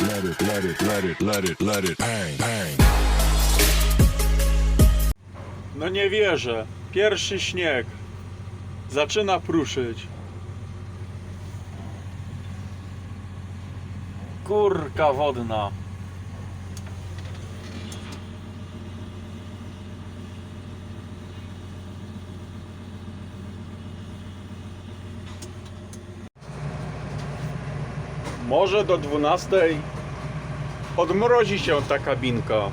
let it, let it, let it, let it, let it, bang, bang. No nie wierzę. Pierwszy śnieg. Zaczyna pruszyć. Kurka wodna. Może do 12 odmrozi się ta kabinka.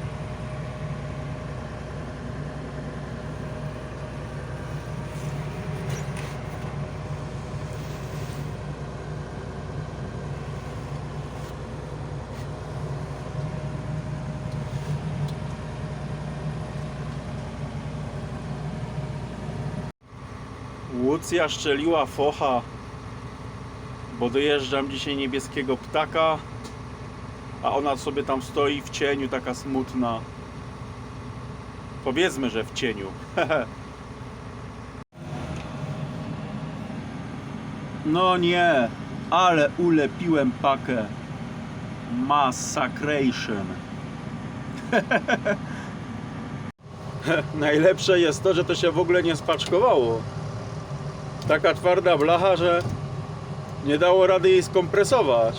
Łucja szczeliła focha, bo dojeżdżam dzisiaj niebieskiego ptaka, a ona sobie tam stoi w cieniu, taka smutna. Powiedzmy, że w cieniu. no nie, ale ulepiłem pakę. Massacration. Najlepsze jest to, że to się w ogóle nie spaczkowało. Taka twarda blacha, że nie dało rady jej skompresować.